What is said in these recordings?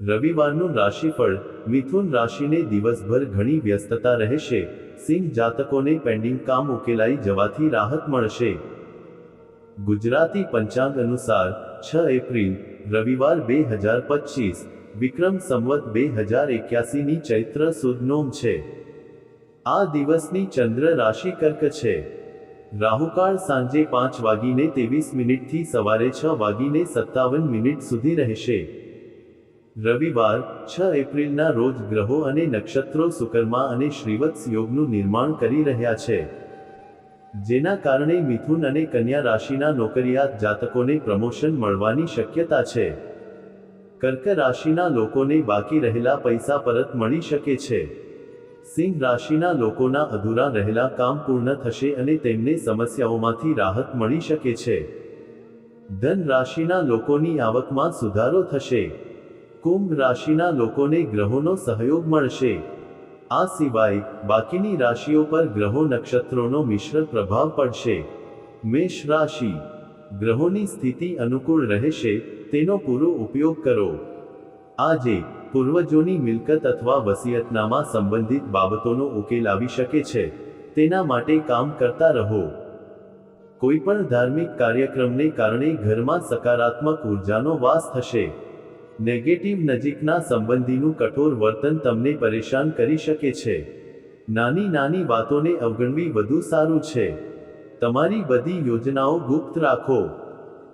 રવિવારનું રાશિફળ મિથુન રાશિને દિવસભર ઘણી વ્યસ્તતા રહેશે. સિંહ જાતકોને પેન્ડિંગ કામ ઉકેલાઈ જવાથી રાહત મળશે. ગુજરાતી પંચાંગ અનુસાર છ એપ્રિલ, રવિવાર બે હજાર પચીસ, વિક્રમ સંવત બે હજાર એક્યાસીની ચૈત્ર સુદ નોમ છે. આ દિવસની ચંદ્ર રાશિ કર્ક છે. રાહુકાળ સાંજે પાંચ વાગીને ત્રેવીસ મિનિટથી સવારે છ વાગીને સત્તાવન મિનિટ સુધી રહેશે. રવિવાર, છ એપ્રિલના રોજ ગ્રહો અને નક્ષત્રો સુકર્મા અને શ્રીવત્સ યોગનું નિર્માણ કરી રહ્યા છે. જેના કારણે મિથુન અને કન્યા રાશિના નોકરિયાત જાતકોને પ્રમોશન મળવાની શક્યતા છે. કર્ક રાશિના લોકોને બાકી રહેલા પૈસા પરત મળી શકે છે. સિંહ રાશિના લોકોના અધૂરા રહેલા કામ પૂર્ણ થશે અને તેમને સમસ્યાઓમાંથી રાહત મળી શકે છે. ધન રાશિના લોકોની આવકમાં સુધારો થશે. કુંભ રાશિના લોકોને ગ્રહોનો સહયોગ મળશે. આ સિવાય, બાકીની રાશિઓ પર ગ્રહો નક્ષત્રોનો મિશ્ર પ્રભાવ પડશે. મેષ રાશિ. ગ્રહોની સ્થિતિ અનુકૂળ રહેશે, તેનો પૂરો ઉપયોગ કરો. આજે, પૂર્વજોની મિલકત અથવા વસિયતનામાં સંબંધિત બાબતોનો ઉકેલ આવી શકે છે. તેના માટે કામ કરતા રહો. કોઈ પણ ધાર્મિક કાર્યક્રમને કારણે ઘરમાં સકારાત્મક ઉર્જાનો વાસ થશે. નેગેટિવ નજીકના સંબંધીનું કઠોર વર્તન તમને પરેશાન કરી શકે છે. નાની નાની વાતોને અવગણવી વધુ સારું છે. તમારી બધી યોજનાઓ ગુપ્ત રાખો.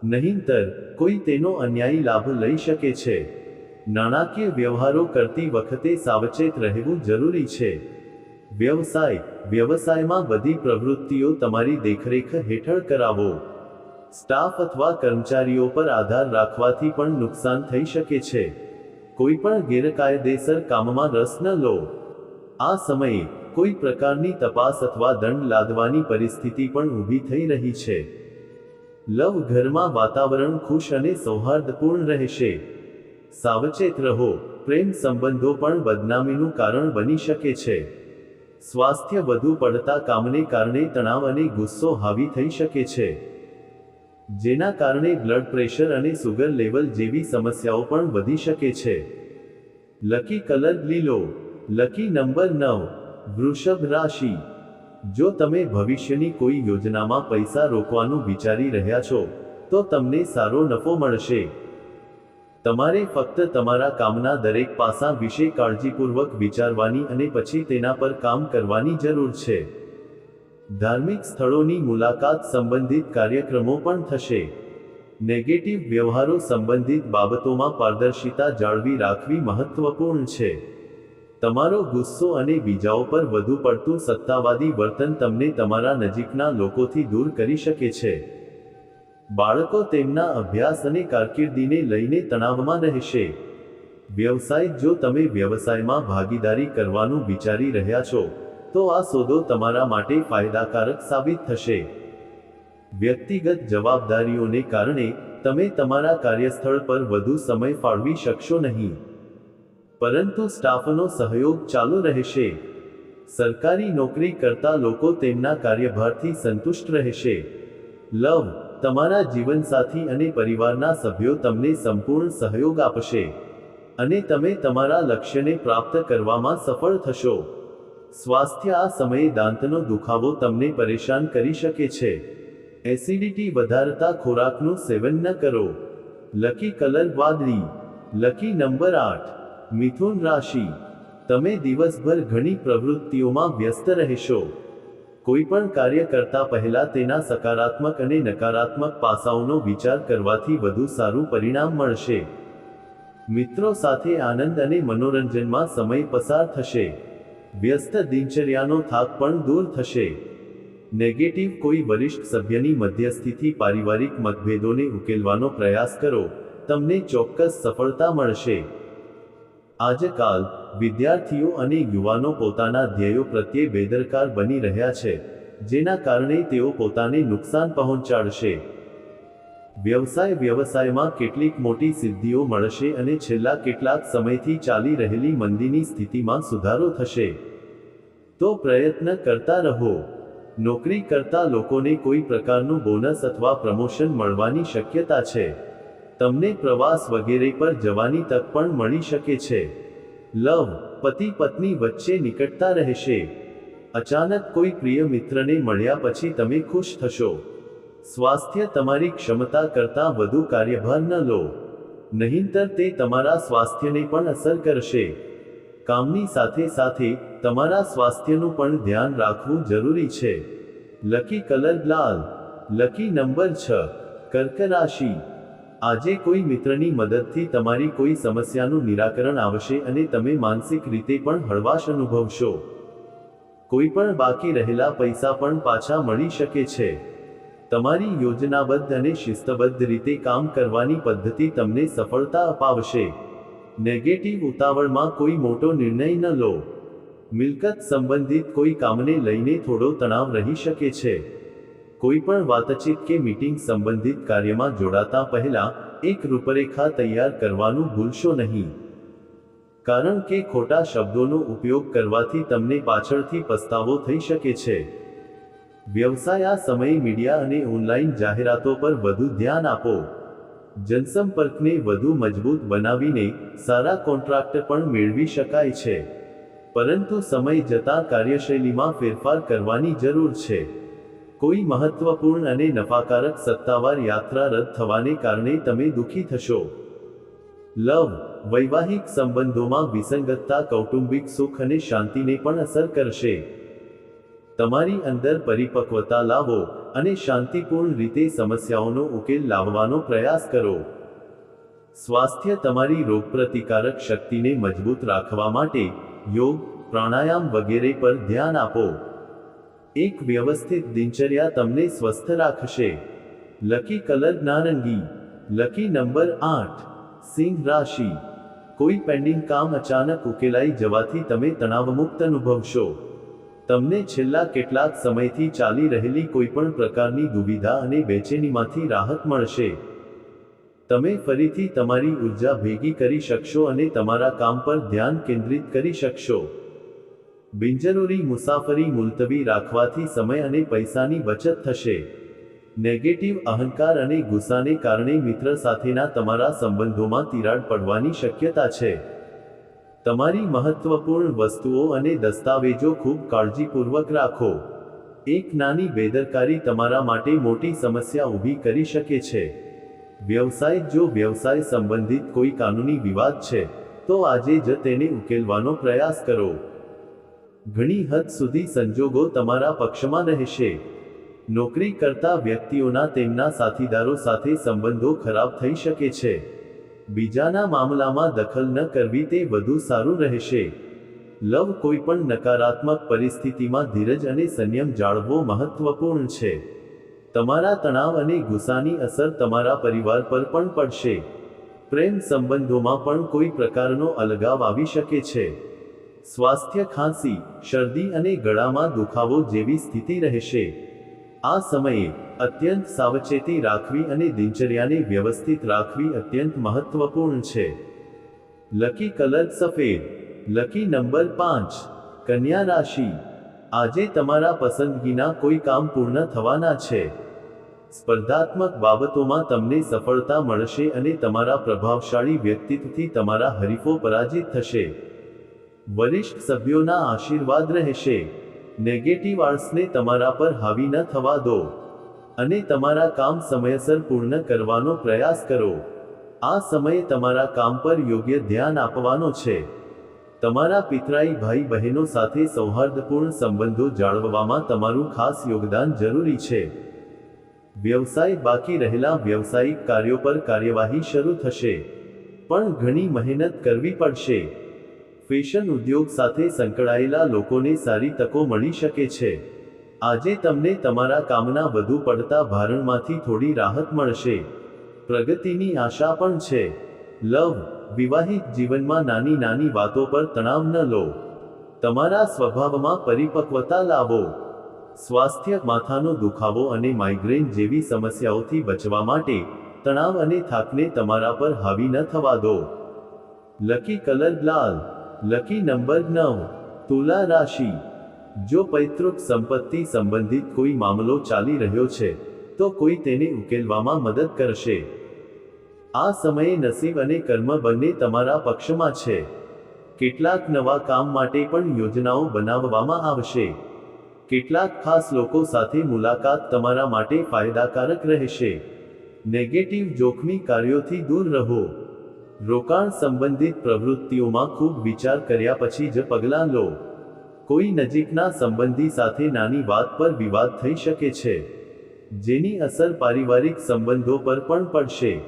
નહીંતર, કોઈ તેનો અન્યાયી લાભ લઈ શકે છે. નાણાકીય વ્યવહારો કરતી વખતે સાવચેત રહેવું જરૂરી છે. વ્યવસાય, વ્યવસાયમાં બધી પ્રવૃત્તિઓ તમારી દેખરેખ હેઠળ કરાવો. સ્ટાફ અથવા કર્મચારીઓ પર આધાર રાખવાથી પણ નુકસાન થઈ શકે છે. કોઈ પણ ગેરકાયદેસર કામમાં રસ ન લો. આ સમયે, કોઈ પ્રકારની તપાસ અથવા દંડ લાદવાની પરિસ્થિતિ પણ ઊભી થઈ રહી છે. લવ ઘરમાં વાતાવરણ ખુશ અને સૌહાર્દપૂર્ણ રહેશે. સાવચેત રહો, પ્રેમ સંબંધો પણ બદનામીનું કારણ બની શકે છે. સ્વાસ્થ્ય વધુ પડતા કામને કારણે તણાવ અને ગુસ્સો હાવી થઈ શકે છે. જેના કારણે બ્લડ પ્રેશર અને સુગર લેવલ જેવી સમસ્યાઓ પણ વધી શકે છે. લકી કલર લીલો. લકી નંબર નવ. વૃષભ રાશિ. જો તમે ભવિષ્યની કોઈ યોજનામાં પૈસા રોકવાનું વિચારી રહ્યા છો, તો તમને સારો નફો મળશે. તમારે ફક્ત તમારા કામના દરેક પાસા વિશે કાળજીપૂર્વક વિચારવાની અને પછી તેના પર કામ કરવાની જરૂર છે. ધાર્મિક સ્થળોની મુલાકાત સંબંધિત કાર્યક્રમો પણ થશે. નેગેટિવ વ્યવહારો સંબંધિત બાબતોમાં પારદર્શિતા જાળવી રાખવી મહત્વપૂર્ણ છે. તમારો ગુસ્સો અને બીજાઓ પર વધુ પડતું સત્તાવાદી વર્તન તમને તમારા નજીકના લોકોથી દૂર કરી શકે છે. બાળકો તેમના અભ્યાસ અને કારકિર્દીને લઈને તણાવમાં રહેશે. વ્યવસાય, જો તમે વ્યવસાયમાં ભાગીદારી કરવાનું વિચારી રહ્યા છો તો આ સોદો તમારા માટે ફાયદાકારક સાબિત થશે. વ્યક્તિગત જવાબદારીઓને કારણે તમે તમારા કાર્યસ્થળ પર વધુ સમય ફાળવી શકશો નહીં. પરંતુ સ્ટાફનો સહયોગ ચાલુ રહેશે. સરકારી નોકરી કરતા લોકો તેમના કાર્યભારથી સંતુષ્ટ રહેશે. લવ, તમારા જીવનસાથી અને પરિવારના સભ્યો તમને સંપૂર્ણ સહયોગ આપશે. અને તમે તમારા લક્ષ્યને પ્રાપ્ત કરવામાં સફળ થશો. સ્વાસ્થ્ય આ સમયે દાંતનો દુખાવો તમને પરેશાન કરી શકે છે. એસિડિટી વધારતા ખોરાકનું સેવન ન કરો. લકી કલર વાદળી. લકી નંબર આઠ. મિથુન રાશિ. તમે દિવસભર ઘણી પ્રવૃત્તિઓમાં વ્યસ્ત રહેશો. કોઈ પણ કાર્ય કરતા પહેલા તેના સકારાત્મક અને નકારાત્મક પાસાઓનો વિચાર કરવાથી વધુ સારું પરિણામ મળશે. મિત્રો સાથે આનંદ અને મનોરંજનમાં સમય પસાર થશે. વ્યસ્ત દિનચર્યાનો થાક પણ દૂર થશે. નેગેટિવ કોઈ વરિષ્ઠ સભ્યની મધ્યસ્થીથી પારિવારિક મતભેદોને ઉકેલવાનો પ્રયાસ કરો. તમને ચોક્કસ સફળતા મળશે. આજકાલ વિદ્યાર્થીઓ અને યુવાનો પોતાના ધ્યેયો પ્રત્યે બેદરકાર બની રહ્યા છે, જેના કારણે તેઓ પોતાને નુકસાન પહોંચાડશે. વ્યવસાય વ્યવસાયમાં કેટલીક મોટી સિદ્ધિઓ મળશે અને છેલ્લા કેટલાક સમયથી ચાલી રહેલી મંદીની સ્થિતિમાં સુધારો થશે. તો પ્રયત્ન કરતા રહો. નોકરી કરતા લોકોને કોઈ પ્રકારનું બોનસ અથવા પ્રમોશન મળવાની શક્યતા છે. તમને પ્રવાસ વગેરે પર જવાની તક પણ મળી શકે છે. લવ, પતિ પત્ની વચ્ચે નિકટતા રહેશે. અચાનક કોઈ પ્રિય મિત્રને મળ્યા પછી તમે ખુશ થશો. સ્વાસ્થ્ય તમારી ક્ષમતા કરતાં વધુ કાર્યભાર ન લો. નહીંતર તે તમારા સ્વાસ્થ્યને પણ અસર કરશે. કામની સાથે સાથે તમારા સ્વાસ્થ્યનું પણ ધ્યાન રાખવું જરૂરી છે. લકી કલર લાલ, લકી નંબર છ, કર્ક રાશિ. આજે કોઈ મિત્રની મદદથી તમારી કોઈ સમસ્યાનું નિરાકરણ આવશે અને તમે માનસિક રીતે પણ હળવાશ અનુભવશો. કોઈ પણ બાકી રહેલા પૈસા પણ પાછા મળી શકે છે. તમારી યોજનાબદ્ધ અને શિસ્તબદ્ધ રીતે કામ કરવાની પદ્ધતિ તમને સફળતા અપાવશે. નેગેટિવ ઉતાવળમાં કોઈ મોટો નિર્ણય ન લો. મિલકત સંબંધિત કોઈ કામને લઈને થોડો તણાવ રહી શકે છે. કોઈ પણ વાતચીત કે મીટિંગ સંબંધિત કાર્યમાં જોડાતા પહેલા એક રૂપરેખા તૈયાર કરવાનું ભૂલશો નહીં. કારણ કે ખોટા શબ્દોનો ઉપયોગ કરવાથી તમને પાછળથી પસ્તાવો થઈ શકે છે. વ્યવસાય આ સમયે મીડિયા અને ઓનલાઈન જાહેરાતો પર વધુ ધ્યાન આપો. જનસંપર્કને વધુ મજબૂત બનાવીને સારા કોન્ટ્રાક્ટ પણ મેળવી શકાય છે. પરંતુ સમય જતાં કાર્યશૈલીમાં ફેરફાર કરવાની જરૂર છે. કોઈ મહત્વપૂર્ણ અને નફાકારક સત્તાવાર યાત્રા રદ થવાને કારણે તમે દુઃખી થશો. લવ, વૈવાહિક સંબંધોમાં વિસંગતતા કૌટુંબિક સુખ અને શાંતિને પણ અસર કરશે. તમારી અંદર પરિપક્વતા લાવો અને શાંતિપૂર્ણ રીતે સમસ્યાઓનો ઉકેલ લાવવાનો પ્રયાસ કરો. સ્વાસ્થ્ય તમારી રોગપ્રતિકારક શક્તિને મજબૂત રાખવા માટે યોગ, પ્રાણાયામ વગેરે પર ધ્યાન આપો. એક વ્યવસ્થિત દિનચર્યા તમને સ્વસ્થ રાખશે. લકી કલર નારંગી, લકી નંબર આઠ, સિંહ રાશિ. કોઈ પેન્ડિંગ કામ અચાનક ઉકેલાઈ જવાથી તમે તણાવમુક્ત અનુભવશો. તમને છેલ્લા કેટલાક સમયથી ચાલી રહેલી કોઈપણ પ્રકારની દુવિધા અને બેચેનીમાંથી રાહત મળશે. તમે ફરીથી તમારી ઊર્જા ભેગી કરી શકશો અને તમારા કામ પર ધ્યાન કેન્દ્રિત કરી શકશો. બિનજરૂરી મુસાફરી મુલતવી રાખવાથી સમય અને પૈસાની બચત થશે. નેગેટિવ અહંકાર અને ગુસ્સાને કારણે મિત્ર સાથેના તમારા સંબંધોમાં તિરાડ પડવાની શક્યતા છે. તમારી મહત્વપૂર્ણ વસ્તુઓ અને દસ્તાવેજો ખૂબ કાળજીપૂર્વક રાખો. એક નાની બેદરકારી તમારા માટે મોટી સમસ્યા ઊભી કરી શકે છે. વ્યવસાય જો વ્યવસાય સંબંધિત કોઈ કાનૂની વિવાદ છે, તો આજે જ તેને ઉકેલવાનો પ્રયાસ કરો. ઘણી હદ સુધી સંજોગો તમારા પક્ષમાં રહેશે. નોકરી કરતા વ્યક્તિઓના તેમના સાથીદારો સાથે સંબંધો ખરાબ થઈ શકે છે. બીજાના મામલામાં દખલ ન કરવી તે વધુ સારું રહેશે. લવ કોઈ પણ નકારાત્મક પરિસ્થિતિમાં ધીરજ અને સંયમ જાળવવો મહત્વપૂર્ણ છે. તમારા તણાવ અને ગુસ્સાની અસર તમારા પરિવાર પર પણ પડશે. પ્રેમ સંબંધોમાં પણ કોઈ પ્રકારનો અલગાવ આવી શકે છે. સ્વાસ્થ્ય ખાંસી, શરદી અને ગળામાં દુખાવો જેવી સ્થિતિ રહેશે. આ સમયે અત્યંત સાવચેતી રાખવી અને દિનચર્યાને વ્યવસ્થિત રાખવી અત્યંત મહત્વપૂર્ણ છે. લકી કલર સફેદ, લકી નંબર પાંચ, કન્યા રાશિ. આજે તમારા પસંદગીના કોઈ કામ પૂર્ણ થવાના છે. સ્પર્ધાત્મક બાબતોમાં તમને સફળતા મળશે અને તમારા પ્રભાવશાળી વ્યક્તિત્વથી તમારા હરીફો પરાજિત થશે. વરિષ્ઠ સભ્યોના આશીર્વાદ રહેશે. નેગેટિવ આર્ટ્સને તમારા પર હાવી ન થવા દો. અને તમારા કામ સમયસર પૂર્ણ કરવાનો પ્રયાસ કરો. આ સમયે તમારા કામ પર યોગ્ય ધ્યાન આપવાનો છે. તમારા પિતરાઈ, ભાઈ, બહેનો સાથે સૌહાર્દપૂર્ણ સંબંધો જાળવવામાં તમારું ખાસ યોગદાન જરૂરી છે. વ્યવસાય બાકી રહેલા વ્યવસાયિક કાર્યો પર કાર્યવાહી શરૂ થશે. પણ ઘણી મહેનત કરવી પડશે. ફેશન ઉદ્યોગ સાથે સંકળાયેલા લોકોને સારી તકો મળી શકે છે. આજે તમને તમારા કામના વધુ પડતા ભારણમાંથી થોડી રાહત મળશે. પ્રગતિની આશા પણ છે. લવ, વિવાહિત જીવનમાં નાની નાની વાતો પર તણાવ ન લો. તમારા સ્વભાવમાં પરિપક્વતા લાવો. સ્વાસ્થ્ય માથાનો દુખાવો અને માઇગ્રેન જેવી સમસ્યાઓથી બચવા માટે તણાવ અને થાકને તમારા પર હાવી ન થવા દો. લકી કલર લાલ. લકી નંબર નવ. તુલા રાશિ. જો પૈતૃક સંપત્તિ સંબંધિત કોઈ મામલો ચાલી રહ્યો છે, તો કોઈ તેને ઉકેલવામાં મદદ કરશે. આ સમયે નસીબ અને કર્મ બંને તમારા પક્ષમાં છે. કેટલાક નવા કામ માટે પણ યોજનાઓ બનાવવામાં આવશે. કેટલાક ખાસ લોકો સાથે મુલાકાત તમારા માટે ફાયદાકારક રહેશે. નેગેટિવ જોખમી કાર્યોથી દૂર રહો. રોકાણ સંબંધિત પ્રવૃત્તિઓમાં ખૂબ વિચાર કર્યા પછી જ પગલાં લો. કોઈ નજીકના સંબંધી સાથે નાની વાત પર વિવાદ થઈ શકે છે, જેની અસર પારિવારિક સંબંધો પર પણ પડશે.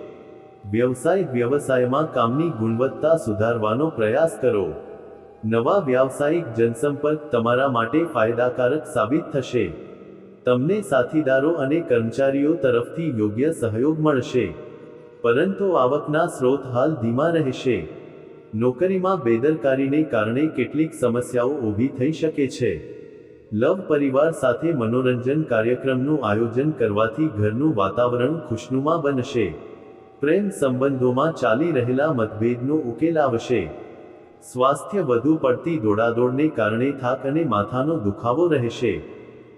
વ્યવસાય વ્યવસાયમાં કામની ગુણવત્તા સુધારવાનો પ્રયાસ કરો. નવા વ્યાવસાયિક જનસંપર્ક તમારા માટે ફાયદાકારક સાબિત થશે. તમને સાથીદારો અને કર્મચારીઓ તરફથી યોગ્ય સહયોગ મળશે. પરંતુ આવકના સ્રોત હાલ ધીમા રહેશે. નોકરીમાં બેદરકારીને કારણે કેટલીક સમસ્યાઓ ઊભી થઈ શકે છે. લવ પરિવાર સાથે મનોરંજન કાર્યક્રમનું આયોજન કરવાથી ઘરનું વાતાવરણ ખુશનુમા બનશે. પ્રેમ સંબંધોમાં ચાલી રહેલા મતભેદનો ઉકેલ આવશે. સ્વાસ્થ્ય વધુ પડતી દોડાદોડને કારણે થાક અને માથાનો દુખાવો રહેશે.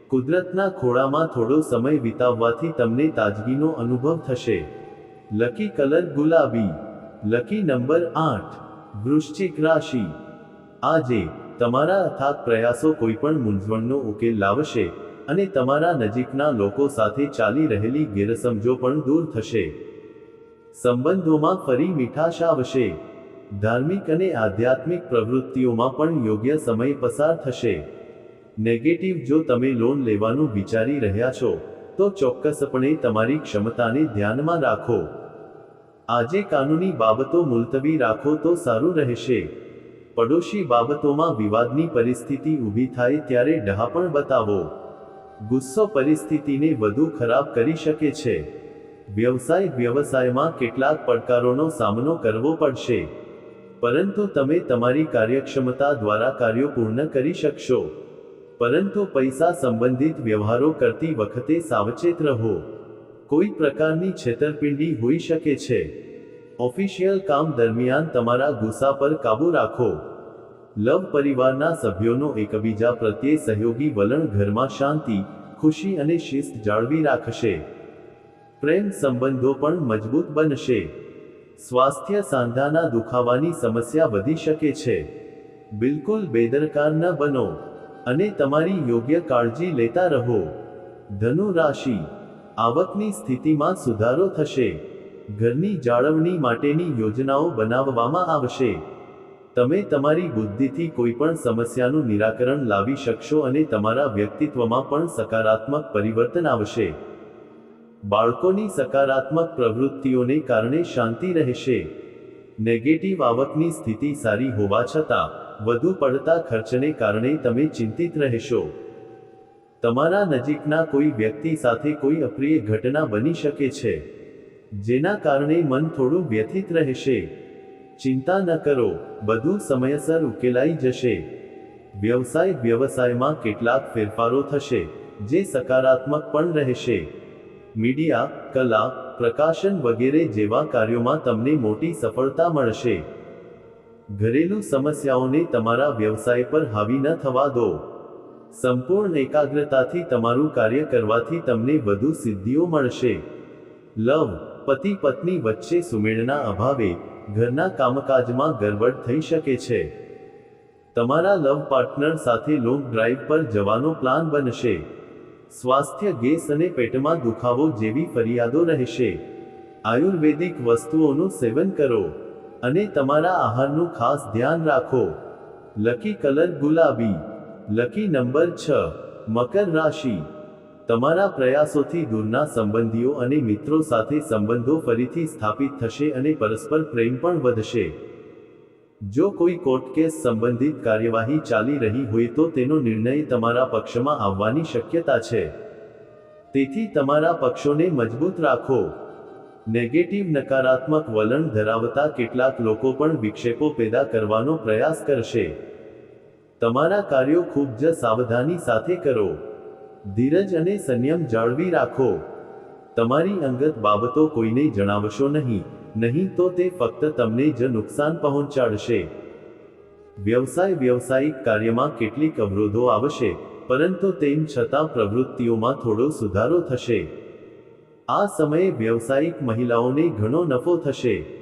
કુદરતના ખોળામાં થોડો સમય વિતાવવાથી તમને તાજગીનો અનુભવ થશે. લકી કલર ગુલાબી. લકી નંબર આઠ. વૃશ્ચિક રાશિ. આજે તમારા અથાગ પ્રયાસો કોઈપણ મૂંઝવણનો ઉકેલ લાવશે અને તમારા નજીકના લોકો સાથે ચાલી રહેલી ગેરસમજો પણ દૂર થશે. સંબંધોમાં ફરી મીઠાશ આવશે. ધાર્મિક અને આધ્યાત્મિક પ્રવૃત્તિઓમાં પણ યોગ્ય સમય પસાર થશે. નેગેટિવ જો તમે લોન લેવાનું વિચારી રહ્યા છો, તો ચોક્કસપણે તમારી ક્ષમતાને ધ્યાનમાં રાખો. આજે કાનૂની બાબતો મુલતવી રાખો તો સારું રહેશે. પડોશી બાબતોમાં વિવાદની પરિસ્થિતિ ઊભી થાય ત્યારે ડહાપણ બતાવો. ગુસ્સો પરિસ્થિતિને વધુ ખરાબ કરી શકે છે. વ્યવસાય વ્યવસાયમાં કેટલાક પડકારોનો સામનો કરવો પડશે. પરંતુ તમે તમારી કાર્યક્ષમતા દ્વારા કાર્યો પૂર્ણ કરી શકશો. પરંતુ પૈસા સંબંધિત વ્યવહારો કરતી વખતે સાવચેત રહો. કોઈ પ્રકારની છેતરપિંડી હોઈ શકે છે. ઓફિશિયલ કામ દરમિયાન તમારા ગુસ્સા પર કાબૂ રાખો. લવ પરિવારના સભ્યોનો એકબીજા પ્રત્યે સહયોગી વલણ ઘરમાં શાંતિ, ખુશી અને શિસ્ત જાળવી રાખશે. પ્રેમ સંબંધો પણ મજબૂત બનશે. સ્વાસ્થ્ય સાંધાના દુખાવાની સમસ્યા વધી શકે છે. બિલકુલ બેદરકાર ન બનો અને તમારી યોગ્ય કાળજી લેતા રહો. ધનુ રાશિ આવકની સ્થિતિમાં સુધારો થશે. ઘરની જાળવણી માટેની યોજનાઓ બનાવવામાં આવશે. તમે તમારી બુદ્ધિથી કોઈ પણ સમસ્યાનું નિરાકરણ લાવી શકશો અને તમારા વ્યક્તિત્વમાં પણ સકારાત્મક પરિવર્તન આવશે. બાળકોની સકારાત્મક પ્રવૃત્તિઓને કારણે શાંતિ રહેશે. નેગેટિવ આવકની સ્થિતિ સારી હોવા છતાં, વધુ પડતા ખર્ચને કારણે તમે ચિંતિત રહેશો. તમારા નજીકના કોઈ વ્યક્તિ સાથે કોઈ અપ્રિય ઘટના બની શકે છે, જેના કારણે મન થોડું વ્યથિત રહેશે. ચિંતા ન કરો, બધું સમયસર ઉકેલાઈ જશે. વ્યવસાય વ્યવસાયમાં કેટલાક ફેરફારો થશે, જે સકારાત્મક પણ રહેશે. મીડિયા, કલા, પ્રકાશન વગેરે જેવા કાર્યોમાં તમને મોટી સફળતા મળશે. ઘરેલું સમસ્યાઓને તમારા વ્યવસાય પર હાવી ન થવા દો. સંપૂર્ણ એકાગ્રતાથી તમારું કાર્ય કરવાથી તમને વધુ સિદ્ધિઓ મળશે. લવ, પતિ પત્ની વચ્ચે સુમેળના અભાવે ઘરના કામકાજમાં ગરબડ થઈ શકે છે. તમારા લવ પાર્ટનર સાથે લોંગ ડ્રાઈવ પર જવાનો પ્લાન બનશે. સ્વાસ્થ્ય ગેસ અને પેટમાં દુખાવો જેવી ફરિયાદો રહેશે. આયુર્વેદિક વસ્તુઓનું સેવન કરો અને તમારા આહારનું ખાસ ધ્યાન રાખો. લકી કલર ગુલાબી. લકી નંબર છ, મકર રાશિ. તમારા પ્રયાસોથી દૂરના સંબંધીઓ અને મિત્રો સાથે સંબંધો ફરીથી સ્થાપિત થશે અને પરસ્પર પ્રેમ પણ વધશે. જો કોઈ કોર્ટ કેસ સંબંધિત કાર્યવાહી ચાલી રહી હોય તો તેનો નિર્ણય તમારા પક્ષમાં આવવાની શક્યતા છે. તેથી તમારા પક્ષોને મજબૂત રાખો. નેગેટિવ નકારાત્મક વલણ ધરાવતા કેટલાક લોકો પણ વિક્ષેપો પેદા કરવાનો પ્રયાસ કરશે. તમારા કાર્યો ખૂબ જ સાવધાની સાથે કરો. ધીરજ અને સંયમ જાળવી રાખો. તમારી અંગત બાબતો કોઈને જણાવશો નહીં નહીં તો તે ફક્ત તમને જ નુકસાન પહોંચાડશે. વ્યવસાય વ્યવસાયિક કાર્યમાં કેટલીક અવરોધો આવશે, પરંતુ તેમ છતાં પ્રવૃત્તિઓમાં થોડો સુધારો થશે. આ સમયે વ્યવસાયિક મહિલાઓને ઘણો નફો થશે.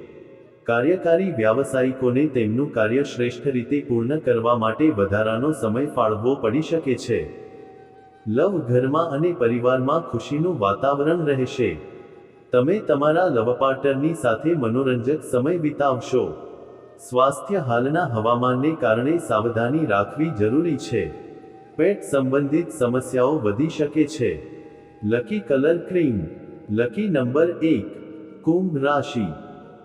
કાર્યકારી વ્યાવસાયિકોને તેમનું કાર્ય શ્રેષ્ઠ રીતે પૂર્ણ કરવા માટે વધારાનો સમય ફાળવવો પડી શકે છે. લવ ઘરમાં અને પરિવારમાં ખુશીનું વાતાવરણ રહેશે. તમે તમારા લવ પાર્ટનરની સાથે મનોરંજક સમય વિતાવશો. સ્વાસ્થ્ય હાલના હવામાનને કારણે સાવધાની રાખવી જરૂરી છે. પેટ સંબંધિત સમસ્યાઓ વધી શકે છે. Lucky colour cream, lucky number એક, કુંભ રાશિ.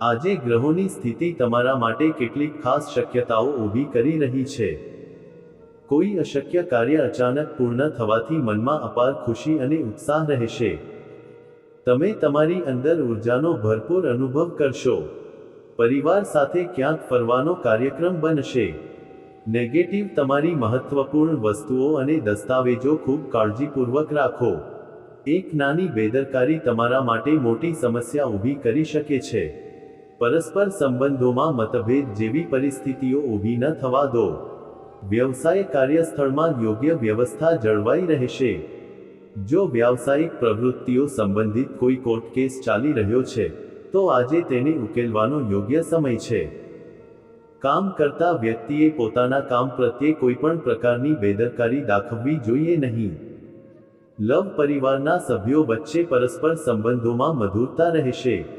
આજે ગ્રહોની સ્થિતિ તમારા માટે કેટલીક ખાસ શક્યતાઓ ઊભી કરી રહી છે. કોઈ અશક્ય કાર્ય અચાનક પૂર્ણ થવાથી મનમાં અપાર ખુશી અને ઉત્સાહ રહેશે. તમે તમારી અંદર ઉર્જાનો ભરપૂર અનુભવ કરશો. પરિવાર સાથે ક્યાંક ફરવાનો કાર્યક્રમ બનશે. નેગેટિવ તમારી મહત્વપૂર્ણ વસ્તુઓ અને દસ્તાવેજો ખૂબ કાળજીપૂર્વક રાખો. એક નાની બેદરકારી તમારા માટે મોટી સમસ્યા ઊભી કરી શકે છે. પરસ્પર સંબંધોમાં મતભેદ જેવી પરિસ્થિતિઓ ઊભી ન થવા દો. વ્યવસાય કાર્યસ્થળમાં યોગ્ય વ્યવસ્થા જળવાઈ રહેશે. જો વ્યાવસાયિક પ્રવૃત્તિઓ સંબંધિત કોઈ કોર્ટ કેસ ચાલી રહ્યો છે, તો આજે તેને ઉકેલવાનો યોગ્ય સમય છે. કામ કરતા વ્યક્તિએ પોતાના કામ પ્રત્યે કોઈ પણ પ્રકારની બેદરકારી દાખવવી જોઈએ નહીં. લવ પરિવારના સભ્યો વચ્ચે પરસ્પર સંબંધોમાં મધુરતા રહેશે.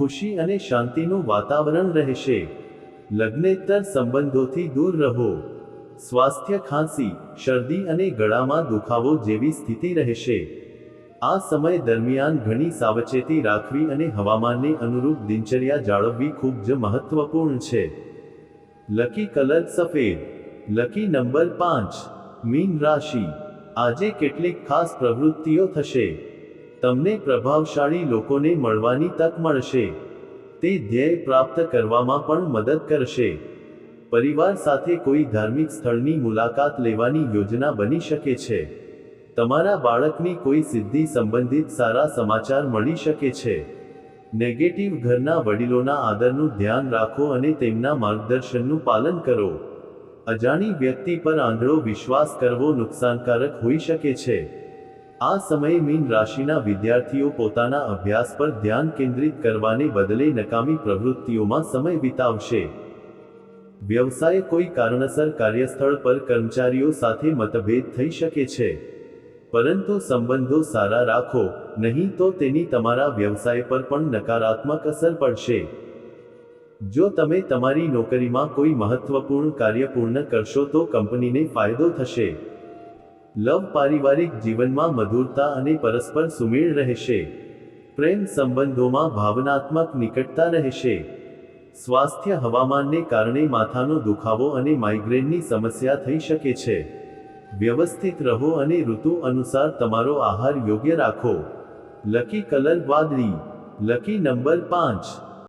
ખુશી અને શાંતિનું વાતાવરણ રહેશે. લગ્નેતર સંબંધોથી દૂર રહો. સ્વાસ્થ્ય ખાંસી, શરદી અને ગળામાં દુખાવો જેવી સ્થિતિ રહેશે. આ સમય દરમિયાન ઘણી સાવચેતી રાખવી અને હવામાનને અનુરૂપ દિનચર્યા જાળવવી ખૂબ જ મહત્વપૂર્ણ છે. લકી કલર સફેદ. લકી નંબર પાંચ. મીન રાશિ. આજે કેટલીક ખાસ પ્રવૃત્તિઓ થશે. તમને પ્રભાવશાળી લોકોને મળવાની તક મળશે. તે ધ્યેય પ્રાપ્ત કરવામાં પણ મદદ કરશે. પરિવાર સાથે કોઈ ધાર્મિક સ્થળની મુલાકાત લેવાની યોજના બની શકે છે. તમારા બાળકની કોઈ સિદ્ધિ સંબંધિત સારા સમાચાર મળી શકે છે. નેગેટિવ ઘરના વડીલોના આદરનું ધ્યાન રાખો અને તેમના માર્ગદર્શનનું પાલન કરો. અજાણી વ્યક્તિ પર આંધળો વિશ્વાસ કરવો નુકસાનકારક હોઈ શકે છે. આ સમયે મીન રાશિના વિદ્યાર્થીઓ પોતાના અભ્યાસ પર ધ્યાન કેન્દ્રિત કરવાને બદલે નકામી પ્રવૃત્તિઓમાં સમય વિતાવશે. વ્યવસાય કોઈ કારણસર કાર્યસ્થળ પર કર્મચારીઓ સાથે મતભેદ થઈ શકે છે. પરંતુ સંબંધો સારા રાખો, નહીં તો તેની તમારા વ્યવસાય પર પણ નકારાત્મક અસર પડશે. જો તમે તમારી નોકરીમાં કોઈ મહત્વપૂર્ણ કાર્ય પૂર્ણ કરશો તો કંપનીને ફાયદો થશે. લવ પારિવારિક જીવનમાં મધુરતા અને પરસ્પર સુમેળ રહેશે. પ્રેમ સંબંધોમાં ભાવનાત્મક નિકટતા રહેશે. સ્વાસ્થ્ય હવામાનને કારણે માથાનો દુખાવો અને માઇગ્રેનની સમસ્યા થઈ શકે છે. વ્યવસ્થિત રહો અને ઋતુ અનુસાર તમારો આહાર યોગ્ય રાખો. લકી કલર વાદળી. લકી નંબર પાંચ.